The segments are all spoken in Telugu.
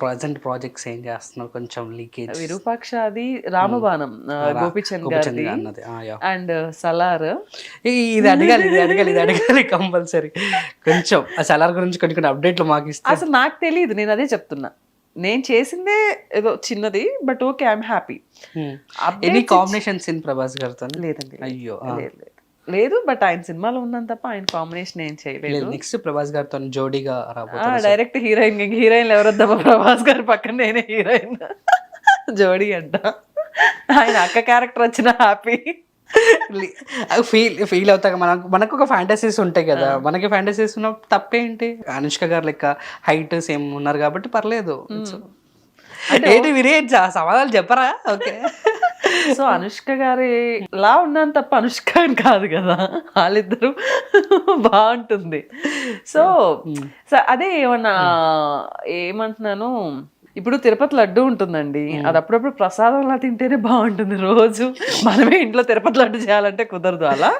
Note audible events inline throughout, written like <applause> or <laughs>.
ప్రజెంట్ ప్రాజెక్ట్స్ ఏం చేస్తున్నారు? కొంచెం లీకేజ్ విరూపాక్ష అది రామబాణం గోపిచంద్ యా. అండ్ సలార్. ఇది అడగాలి ఇది అడగాలి ఇది అడగాలి కంపల్సరీ. కొంచెం ఆ సలార్ గురించి కొన్ని కొన్ని అప్డేట్లు మాకు ఇస్తే. అసలు నాకు తెలియదు నేను అదే చెప్తున్నా. నేను చేసిందే ఏదో చిన్నది but okay I'm happy any combinations in Prabhas గారితో లేదండి అయ్యో. లేదు. లేదు. బట్ ఆయన సినిమాలో ఉన్నాను తప్ప ఆయన కాంబినేషన్ ఏం చేయలేదు. లేదు నెక్స్ట్ ప్రభాస్ గారితో జోడీగా డైరెక్ట్ హీరోయిన్ హీరోయిన్ ఎవరొద్దామా ప్రభాస్ గారి పక్కన నేనే హీరోయిన్. జోడీ అంట. ఆయన అక్క క్యారెక్టర్ వచ్చిన హ్యాపీ. ఫీల్ ఫీల్ అవుతాక మనకు మనకు ఒక ఫ్యాంటసీస్ ఉంటాయి కదా. మనకి ఫ్యాంటసీస్ ఉన్న తప్పేంటి? అనుష్క గారు లెక్క హైట్ సేమ్ ఉన్నారు కాబట్టి పర్లేదు. ఏంటి మీరే జా- సమాధానాలు చెప్పరా? ఓకే. సో అనుష్క గారి లా ఉన్నాను తప్ప అనుష్క అని కాదు కదా. వాళ్ళిద్దరూ బాగుంటుంది. సో అదే ఏమన్నా ఏమంటున్నాను? ఇప్పుడు తిరుపతి లడ్డు ఉంటుందండి. అది అప్పుడప్పుడు ప్రసాదంలా తింటేనే బాగుంటుంది రోజు. మనమే ఇంట్లో తిరుపతి లడ్డు చేయాలంటే కుదరదు అలా.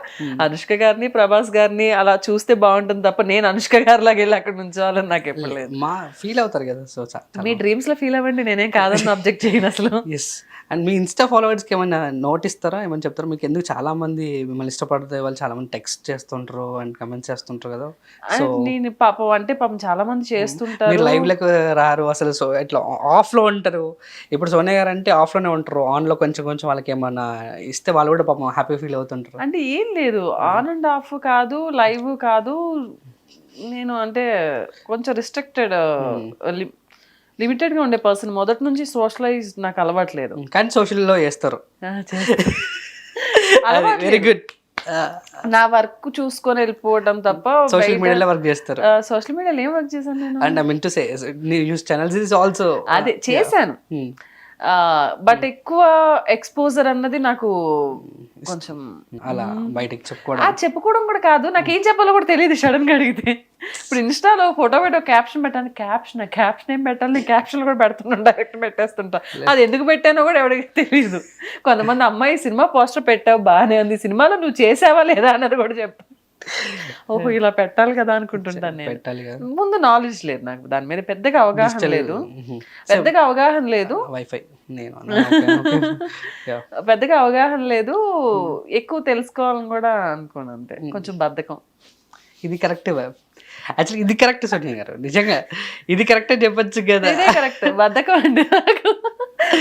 అనుష్క గారిని ప్రభాస్ గారిని అలా చూస్తే బాగుంటుంది తప్ప నేను అనుష్క గారి లాగా వెళ్ళి అక్కడ నుంచోవాలని నాకు ఎప్పుడు లేదు. మా ఫీల్ అవుతారు కదా సో మీ డ్రీమ్స్లో ఫీల్ అవ్వండి నేనేం కాదని అబ్జెక్ట్ చేయను అసలు. ఎస్ అండ్ మీ ఇన్స్టా ఫాలోవర్స్కి ఏమైనా నోట్ ఇస్తారా? ఏమైనా చెప్తారా? మీకు ఎందుకు చాలా మంది మిమ్మల్ని ఇష్టపడితే వాళ్ళు చాలా మంది టెక్స్ట్ చేస్తుంటారు అండ్ కమెంట్స్ చేస్తుంటారు కదా. సో నేను పాపం అంటే పాపం చాలా మంది చేస్తుంటారు. లైవ్లకు రారు అసలు. సో ఇట్లా ఆఫ్లో ఉంటారు. ఇప్పుడు సోనియా గారు అంటే ఆఫ్లోనే ఉంటారు. ఆన్లో కొంచెం కొంచెం వాళ్ళకి ఏమన్నా ఇస్తే వాళ్ళు కూడా పాపం హ్యాపీ ఫీల్ అవుతుంటారు. అంటే ఏం లేదు. ఆన్ అండ్ ఆఫ్ కాదు లైవ్ కాదు. నేను అంటే కొంచెం రిస్ట్రిక్టెడ్ లిమిటెడ్గా ఉండే పర్సన్. మొదటి నుంచి సోషలైజ్ నాకు అలవాట్లేదు. కానీ social లో చేస్తారు. ఆ, చేస్తా. వెరీ గుడ్ నా వర్క్ చూసుకొని వెళ్ళిపోవడం తప్ప సోషల్ మీడియాలో వర్క్ చేస్తారు. సోషల్ మీడియాలో ఏం వర్క్ చేశాను నేను? And I mean to say news channels is also అదే చేశాను. బట్ ఎక్కువ ఎక్స్పోజర్ అన్నది నాకు కొంచెం అలా బయటకి చెప్పుకోవడం. చెప్పుకోవడం కూడా కాదు. నాకు ఏం చెప్పాలో కూడా తెలియదు సడన్గా అడిగితే. ఇప్పుడు ఇన్స్టాలో ఫోటో పెట్టి క్యాప్షన్ పెట్టాను. క్యాప్షన్ క్యాప్షన్ ఏం పెట్టాలి? నేను క్యాప్షన్ కూడా పెడుతున్నాను డైరెక్ట్ పెట్టేస్తుంటా. అది ఎందుకు పెట్టానో కూడా ఎవరికి తెలియదు. కొంతమంది అమ్మాయి సినిమా పోస్టర్ పెట్టావు బాగానే ఉంది. సినిమాలో నువ్వు చేసావా లేదా అన్నది కూడా చెప్పు. ఓహో ఇలా పెట్టాలి కదా అనుకుంటుంటాను నేను. ముందు నాలెడ్జ్ లేదు నాకు. దాని మీద పెద్దగా అవగాహన లేదు. <laughs> <laughs> పెద్దగా అవగాహన లేదు. వైఫై నేను. పెద్దగా అవగాహన లేదు. ఎక్కువ తెలుసుకోవాలని కూడా అనుకోను అంతే. కొంచెం బద్ధకం. ఇది కరెక్ట్ యాక్చువల్లీ ఇది కరెక్ట్ సోనియా గారు. నిజంగా ఇది కరెక్ట్ చెప్పొచ్చు కదా. కరెక్ట్ బద్ధకం అండి నాకు.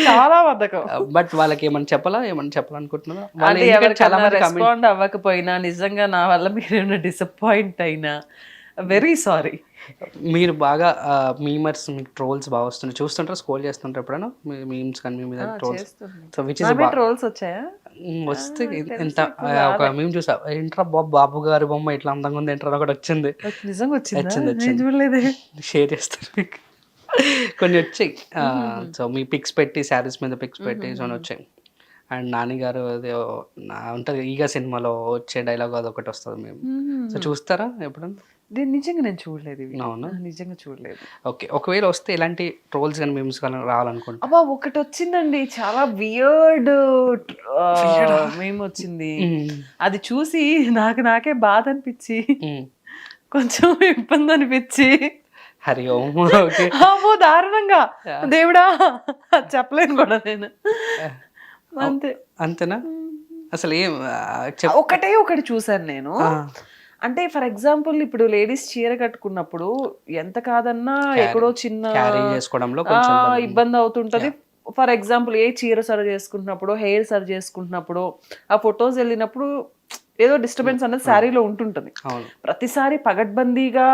చాలా బద్ధకం. బట్ వాళ్ళకి ఏమన్నా చెప్పాలా? ఏమన్నా చెప్పాలనుకుంటున్నారా? వాళ్ళు అంటే ఎందుకంటే చాలా ఎవరికైనా మంది comment- రెస్పాండ్ అవ్వకపోయినా నిజంగా నా వల్ల మీరు డిసప్పాయింట్ అయినా వెరీ సారీ మీరు బాగా మీమర్స్ మీకు ట్రోల్స్ బాగా వస్తున్నాయి చూస్తుంటారా? స్కోల్ చేస్తుంటారు ఎప్పుడైనా? మీమ్స్ కానీ మీ మీద trolls so which is trolls వచ్చాయా? వస్తే ఎంత ఆ, ఒక మేము చూసా. ఏంట్రా బాబు బాబు గారి బొమ్మ ఇట్లా అందంగా ఉంది ఏంట్రా ఒకటి వచ్చింది. నిజంగా వచ్చిందా? వచ్చింది, నేను చూడలేదే. <laughs> షేర్ చేస్తాను మీకు. కొన్ని వచ్చాయి. సో మీ పిక్స్ పెట్టి శారీస్ మీద పిక్స్ పెట్టి సో వచ్చాయి. అండ్ నాన్నగారు అదే నా ఉంటుంది ఈగ సినిమాలో వచ్చే డైలాగ్ అది ఒకటి వస్తుంది మేము. సో చూస్తారా ఎప్పుడన్నా? నేను నిజంగా నేను చూడలేదు ఇవి. అవునా? నిజంగా చూడలేదు. ఓకే ఒకవేళ వస్తే ఎలాంటి ట్రోల్స్ కానీ మీమ్స్ కానీ రావాలనుకుంటా. అబ్బా ఒకటి వచ్చిందండి. చాలా వియర్డ్ మేము వచ్చింది. అది చూసి నాకు నాకే బాధ అనిపించి కొంచెం ఇబ్బంది అనిపించి హరి ఓం <laughs> ఓకే అమ్మో దారుణంగా. దేవుడా చెప్పలేను కూడా నేను. అంతే. అంతేనా? అసలు ఏం ఒకటే ఒకటి చూసాను నేను. అంటే ఫర్ ఎగ్జాంపుల్ ఇప్పుడు లేడీస్ చీర కట్టుకున్నప్పుడు ఎంత కాదన్నా ఎక్కడో చిన్న చేసుకోవడంలో ఇబ్బంది. అవుతుంటది. ఫర్ ఎగ్జాంపుల్ ఏ చీర సరి చేసుకుంటున్నప్పుడు హెయిర్ సరి చేసుకుంటున్నప్పుడు ఆ ఫొటోస్ వెళ్ళినప్పుడు ఏదో డిస్టర్బెన్స్ అనేది శారీలో ఉంటుంటది. ప్రతిసారి పగడ్బందీగా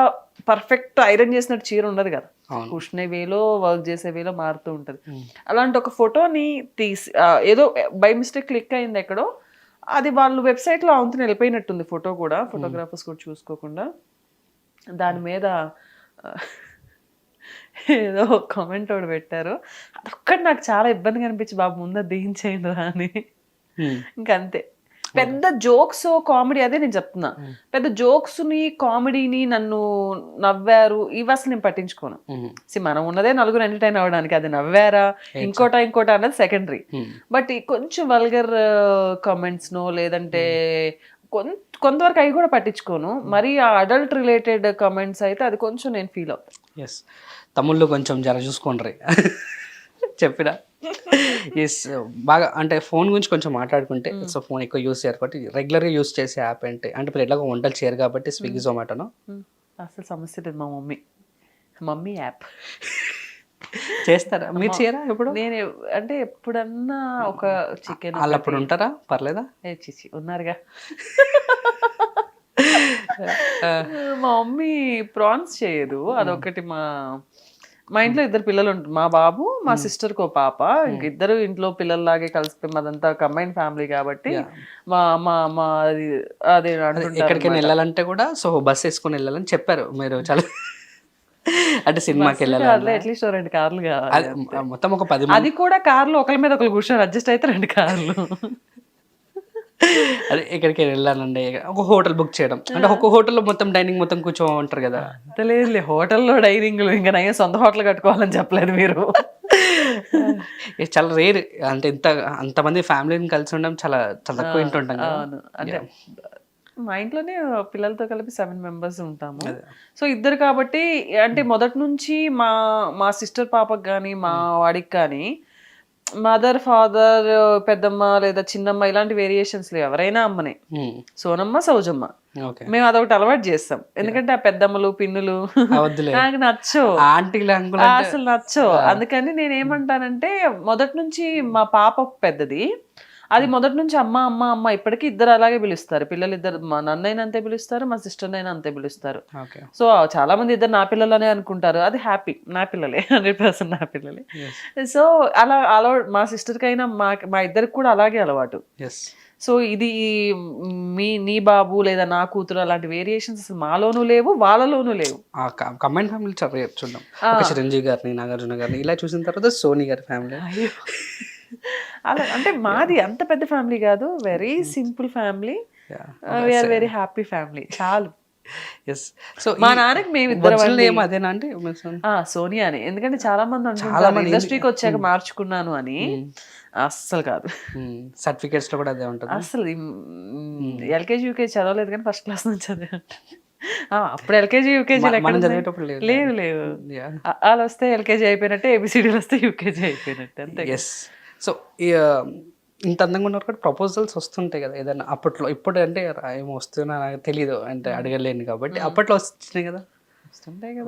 పర్ఫెక్ట్ ఐరన్ చేసినట్టు చీర ఉండదు కదా. కుష్నే వేలో వర్క్ చేసే వేలో మారుతూ ఉంటది. అలాంటి ఒక ఫోటోని తీసి ఏదో బై మిస్టేక్ క్లిక్ అయింది ఎక్కడో అది వాళ్ళు వెబ్సైట్లో అవుతుంది వెళ్ళిపోయినట్టుంది ఫోటో కూడా ఫోటోగ్రాఫర్స్ కూడా చూసుకోకుండా. దాని మీద ఏదో కామెంట్ ఒకటి పెట్టారు. అదొక్కటి నాకు చాలా ఇబ్బందిగా అనిపించి బాబు ముందు దించేయండి రా అని. ఇంకంతే. పెద్ద జోక్స్ కామెడీ అదే నేను చెప్తున్నా. పెద్ద జోక్స్ని కామెడీని నన్ను నవ్వారు ఇవి అసలు నేను పట్టించుకోను. See, మనం ఉన్నదే నలుగురు ఎంటర్టైన్ అవ్వడానికి అది నవ్వారా? ఇంకోట ఇంకోట అన్నది సెకండరీ. బట్ కొంచెం వల్గర్ కామెంట్స్ నో లేదంటే కొన్- కొంతవరకు అవి కూడా పట్టించుకోను. మరి ఆ అడల్ట్ రిలేటెడ్ కామెంట్స్ అయితే అది కొంచెం నేను ఫీల్ అవుతాను ఎస్ తమ్ముళ్ళు కొంచెం జర చూసుకోండి <laughs> చెప్పిన? <laughs> ఎస్ బాగా అంటే ఫోన్ గురించి కొంచెం మాట్లాడుకుంటే సో ఫోన్ ఎక్కువ యూస్ చేయరు కాబట్టి రెగ్యులర్గా యూస్ చేసే యాప్ ఏంటి అంటే ఇప్పుడు ఎట్లాగో వంటలు చేయరు కాబట్టి స్విగ్గీ జొమాటోను ఉమ్, అసలు సమస్య లేదు మా మమ్మీ. మమ్మీ యాప్ చేస్తారా? మీరు చేయరా ఎప్పుడు? నేను అంటే ఎప్పుడన్నా ఒక చికెన్ వాళ్ళు అప్పుడు ఉంటారా? పర్లేదా? ఏ చిచి ఉన్నారుగా. <laughs> మా మమ్మీ ప్రాన్స్ చేయదు అదొకటి మా మా ఇంట్లో ఇద్దరు పిల్లలు ఉంటారు మా బాబు మా సిస్టర్ కో పాప. ఇంక ఇద్దరు ఇంట్లో పిల్లల్లాగే కలిసిపోయి మాదంతా కంబైన్ ఫ్యామిలీ కాబట్టి మా మా మా అది ఎక్కడికైనా వెళ్ళాలంటే కూడా సో బస్ వేసుకొని వెళ్ళాలని చెప్పారు. మీరు చాలా <laughs> అంటే సినిమాకి వెళ్ళాలి అట్లీస్ట్ రెండు కార్లు కావాలి మొత్తం ఒక పది మంది. అది కూడా కార్లు ఒకరి మీద ఒకరు కూర్చొని అడ్జస్ట్ అయితే రెండు కార్లు. <laughs> అదే ఎక్కడికి వెళ్ళాలండి? ఒక హోటల్ బుక్ చేయడం. అంటే ఒక హోటల్లో మొత్తం డైనింగ్ మొత్తం కూర్చోమంటారు కదా. అంత లేదులే హోటల్లో డైనింగ్లు ఇంకా నయ్య సొంత హోటల్ కట్టుకోవాలని చెప్పలేదు మీరు. చాలా రేర్. అంటే ఇంత అంతమంది ఫ్యామిలీని కలిసి ఉండడం చాలా చాలా తక్కువ వింటుంటాం కదా. అవును. అంటే మా ఇంట్లోనే పిల్లలతో కలిపి సెవెన్ మెంబర్స్ ఉంటాము. సో ఇద్దరు కాబట్టి అంటే మొదటి నుంచి మా మా సిస్టర్ పాపకి కానీ మా వాడికి కానీ మదర్ ఫాదర్ పెద్దమ్మ లేదా చిన్నమ్మ ఇలాంటి వేరియేషన్స్ లేవు. ఎవరైనా అమ్మనే. సోనమ్మ సౌజమ్మ. మేము అదొకటి అలవాటు చేస్తాం. ఎందుకంటే ఆ పెద్దమ్మలు పిన్నులు నాకు ఆ, అసలు నచ్చవు. అందుకని నేను ఏమంటానంటే మొదటి నుంచి మా పాప పెద్దది. అది మొదటి నుంచి అమ్మ అమ్మ అమ్మ ఇప్పటికీ ఇద్దరు అలాగే పిలుస్తారు. పిల్లలు ఇద్దరు మా నన్నైనా అంతే పిలుస్తారు మా సిస్టర్నైనా అంతే పిలుస్తారు. ఓకే. సో చాలా మంది ఇద్దరు నా పిల్లలనే అనుకుంటారు. అది హ్యాపీ నా పిల్లలే హండ్రెడ్ పర్సెంట్ నా పిల్లలే. సో అలా అలా మా సిస్టర్కి అయినా మా మా ఇద్దరికి కూడా అలాగే అలవాటు. సో ఇది మీ నీ బాబు లేదా నా కూతురు అలాంటి వేరియేషన్స్ అసలు మాలోనూ లేవు వాళ్ళలోనూ లేవు. కంబైన్ ఫ్యామిలీ చాలా చిరంజీవి గారిని నాగార్జున గారిని ఇలా చూసిన తర్వాత సోనీ గారి ఫ్యామిలీ అలా అంటే మాది అంత పెద్ద ఫ్యామిలీ కాదు. Very simple family. We are very happy family చాలు. ఎస్ సో మా నాన్నకి మేము ఇద్దరం అదేనా? ఆ సోనియా అని ఎందుకంటే చాలా మంది అంటుంటారు ఇండస్ట్రీకి వచ్చాక మార్చుకున్నాను అని అస్సలు కాదు. సర్టిఫికేట్స్లో కూడా అదే ఉంటుంది? అసలు ఎల్కేజీ యూకేజీ చదవలేదు కానీ ఫస్ట్ క్లాస్ నుంచి ఆ, అప్పుడు ఎల్కేజీ యూకేజీ లేదు. లేవు వాళ్ళు వస్తే ఎల్కేజీ అయిపోయినట్టే ఏబిసిడీలు వస్తే యూకేజీ అయిపోయినట్టే అంతే ఎస్ సో ఇంత అందంగా ఉన్నారు కూడా ప్రపోజల్స్ వస్తుంటాయి కదా ఏదైనా అప్పట్లో. ఇప్పుడు అంటే ఏమో వస్తున్నా నాకు తెలియదు అంటే అడగలేను కాబట్టి అప్పట్లో వచ్చినాయి కదా.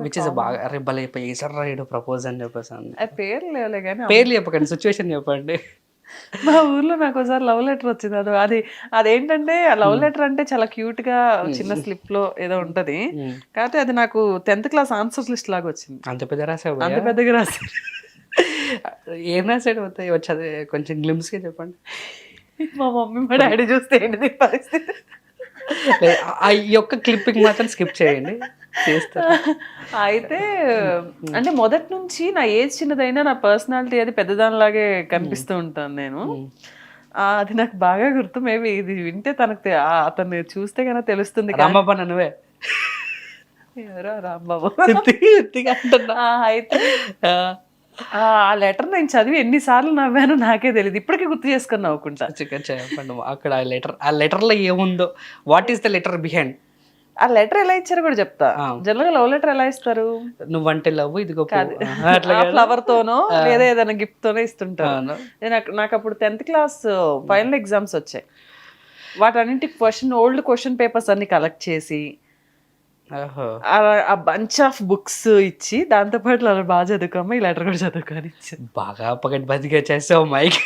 విచ్ ఇస్ బాగా అరే భలే వేసాడు రాయుడు ప్రపోజ్ అని చెప్పేసి అని. అది పేరు లేవులే కానీ పేర్లు చెప్పకండి సిచ్యువేషన్ చెప్పండి. <laughs> మా ఊర్లో నాకు ఒకసారి లవ్ లెటర్ వచ్చింది. అది అది అదేంటంటే ఆ లవ్ లెటర్ అంటే చాలా క్యూట్గా చిన్న స్లిప్లో ఏదో ఉంటది. కాకపోతే అది నాకు టెన్త్ క్లాస్ ఆన్సర్స్ లిస్ట్ లాగా వచ్చింది. అంత పెద్ద రాసావు అంత పెద్దగా రాశారు. ఏం రాసాడు వస్తాయి వచ్చేది కొంచెం గ్లిమ్స్గా చెప్పండి. మా మమ్మీ మా డాడీ చూస్తే ఏంటిది పరిస్థితి? ఆ యొక్క క్లిప్పింగ్ మాత్రం స్కిప్ చేయండి. చేస్తారు అయితే అంటే మొదటి నుంచి నా ఏజ్ చిన్నదైనా నా పర్సనాలిటీ అది పెద్దదానిలాగే కనిపిస్తూ ఉంటాను నేను. అది నాకు బాగా గుర్తు. మేబీ ఇది వింటే తనకు అతన్ని చూస్తే కనుక తెలుస్తుంది రామప్ప నువ్వే? ఎవరో రాంబాబు. అయితే ఆ, ఆ లెటర్ నేను చదివి ఎన్నిసార్లు నవ్వానో నాకే తెలియదు ఇప్పటికీ గుర్తు చేసుకొని నవ్వుకుంటా. చికెన్ చెప్పండి. అక్కడ ఆ లెటర్ ఆ లెటర్లో ఏముందో? What is the letter behind ఆ లెటర్ ఎలా ఇచ్చారో కూడా చెప్తా. జనరల్గా లవ్ లెటర్ ఎలా ఇస్తారు? నువ్వంటే లవ్ ఇదిగో ఫ్లవర్ తోనో లేదా ఏదైనా గిఫ్ట్ తోనో ఇస్తుంటారు. అవును. నేను నాకు- అప్పుడు టెన్త్ క్లాస్ ఫైనల్ ఎగ్జామ్స్ వచ్చాయి. వాటన్నింటి క్వశ్చన్ ఓల్డ్ క్వశ్చన్ పేపర్స్ అన్ని కలెక్ట్ చేసి ఆ- ఆ బంచ్ ఆఫ్ బుక్స్ ఇచ్చి దాంతో పాటు అలా బాగా చదువుకోమా ఈ లెటర్ కూడా చదువుకొని బాగా పగటి బతిగా చేసావు మైక్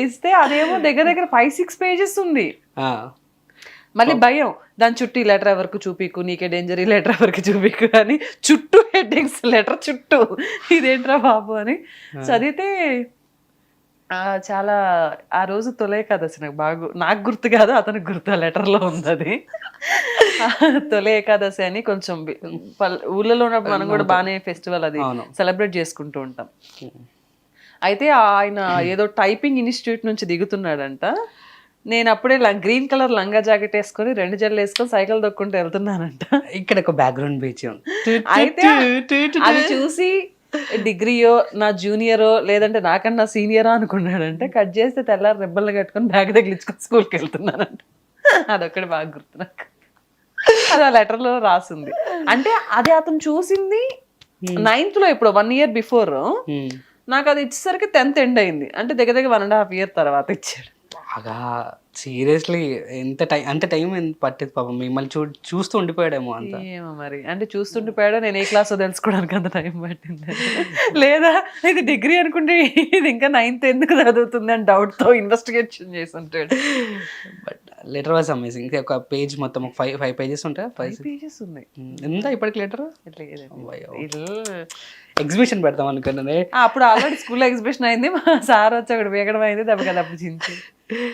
ఇస్తే అదేమో దగ్గర దగ్గర ఫైవ్ సిక్స్ పేజెస్ ఉంది. మళ్ళీ భయం దాని చుట్టూ ఈ లెటర్ ఎవరికి చూపికు నీకే డేంజర్ ఈ లెటర్ ఎవరికి చూపికు అని. చుట్టూ హెడ్డింగ్స్ లెటర్ చుట్టూ. ఇదేంట్రా బాబు అని. చదివితే ఆ, చాలా ఆ రోజు తొలే ఏకాదశి నాకు బాగా నాకు గుర్తు కాదు అతనికి గుర్తు ఆ లెటర్లో ఉంది అది. <laughs> తొలే ఏకాదశి అని కొంచెం ఊళ్ళలో ఉన్నప్పుడు మనం కూడా బాగానే ఫెస్టివల్ అది. సెలబ్రేట్ చేసుకుంటూ ఉంటాం. అయితే ఆయన ఏదో టైపింగ్ ఇన్స్టిట్యూట్ నుంచి దిగుతున్నాడంట. నేను అప్పుడే గ్రీన్ కలర్ లంగా జాకెట్ వేసుకొని రెండు జల్లు వేసుకొని సైకిల్ దొక్కుంటూ వెళ్తున్నానంట. ఇక్కడ ఒక బ్యాక్గ్రౌండ్ బీచ్ <laughs> అయితే అది చూసి డిగ్రీయో నా జూనియరో లేదంటే నాకన్నా సీనియరో అనుకున్నాడంటే. కట్ చేస్తే తెల్లారి రెబ్బలు కట్టుకొని బ్యాగ్ తగిలించుకొని స్కూల్కి వెళ్తున్నానంట. అదొక్కటి బాగా గుర్తు నాకు. అది ఆ లెటర్లో రాసింది. అంటే అది అతను చూసింది నైన్త్లో ఇప్పుడు వన్ ఇయర్ బిఫోర్ Hmm. నాకు అది ఇచ్చేసరికి టెన్త్ ఎండ్ అయింది. అంటే దగ్గర దగ్గర వన్ అండ్ హాఫ్ ఇయర్ తర్వాత ఇచ్చాడు. బాగా సీరియస్లీ ఎంత టైం అంత టైం ఎంత పట్టేది పాపం? మిమ్మల్ని చూ చూస్తూ ఉండిపోయాడేమో అంత. ఏమో మరి. అంటే చూస్తుండిపోయాడో నేను ఏ క్లాస్ తెలుసుకోవడానికి అంత టైం పట్టింది. లేదా ఇది డిగ్రీ అనుకుంటే ఇది ఇంకా నైన్త్ ఎందుకు చదువుతుంది అని డౌట్తో ఇన్వెస్టిగేషన్ చేసి ఉంటాడు. బట్ లెటర్ వాజ్ అమేజింగ్ ఒక పేజ్ మొత్తం ఒక ఫైవ్ ఫైవ్ పేజెస్ ఉంటాయి? ఫైవ్ పేజెస్ ఉన్నాయి. ఎంత ఇప్పటికి లెటర్ ఎగ్జిబిషన్ పెడతాం అనుకున్నానే. ఆ, అప్పుడు ఆల్రెడీ స్కూల్ ఎగ్జిబిషన్ అయింది. మా సార్ వచ్చి అక్కడ వేగడం అయింది. దెబ్బ కదా అప్పుడు చించి. <laughs>